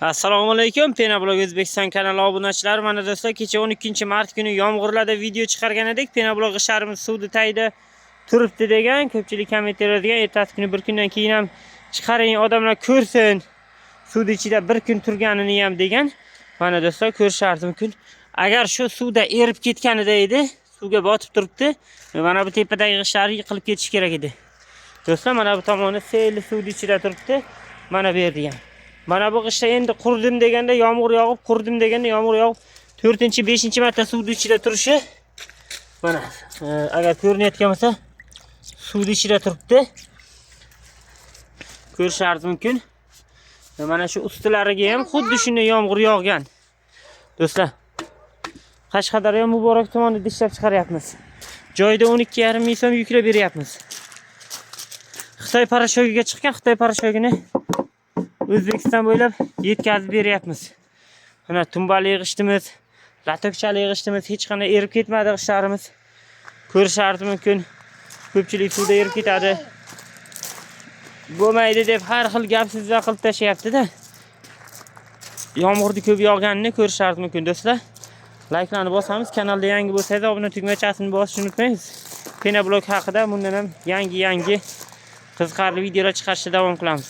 assalomu alaykum pena blog o'zbekiston kanali obunachilari. Mana do'stlar kecha 12 mart kuni yomg'irlarda video chiqargan edik pena blog sharimiz suvni tagida turibdi degan ko'pchilik kommentariylar degan ertasi kuni bir kundan keyin ham chiqaring odamlar ko'rsin suvni ichida bir kun turganini ham degan. Mana do'stlar ko'rishardi mumkin agar shu suvda erib ketganida edi suvga botib turibdi mana bu tepadagi g'ishar yiqilib ketishi kerak edi. Do'stlar mana bu tomoni selli suvni ichida turibdi mana bu yerda ham mana bu qishda endi qurdim deganda yomg'ir yog'ib qurdim deganda yomg'ir yog'ib to'rtinchi beshinchi marta suvni ichida turishi. Mana e, agar ko'rinayotgan bo'lsa suvni ichida turibdi. Ko'rishlaringiz mumkin. E, mana shu ustilariga ham xuddi shunday yomg'ir yog'gan. Do'stlar qashqadaryo muborak tumanida ishlab chiqaryapmiz. Joyida o'n ikki yarim ming so'm yuklab beryapmiz. Xitoy poroshogiga chiqqan xitoy parashogini o'zbekiston bo'ylab yetkazib beryapmiz. Mana tumbali g'ishtimiz latokchali g'ishtimiz hech qanday erib ketmadi g'ishtlarimiz ko'rishardi mumkin ko'pchilik suvda erib ketadi. Bo'lmaydi deb har xil gap so'zlar qilib tashlayaptida. Yomg'irni ko'p yog'ganini ko'rishardi mumkin do'stlar. Layklarni bosamiz kanalda yangi bo'lsangiz obuna tugmachasini bosishni unutmaysiz. Pena blog haqida bundan ham yangi yangi qiziqarli videolar chiqarishda davom qilamiz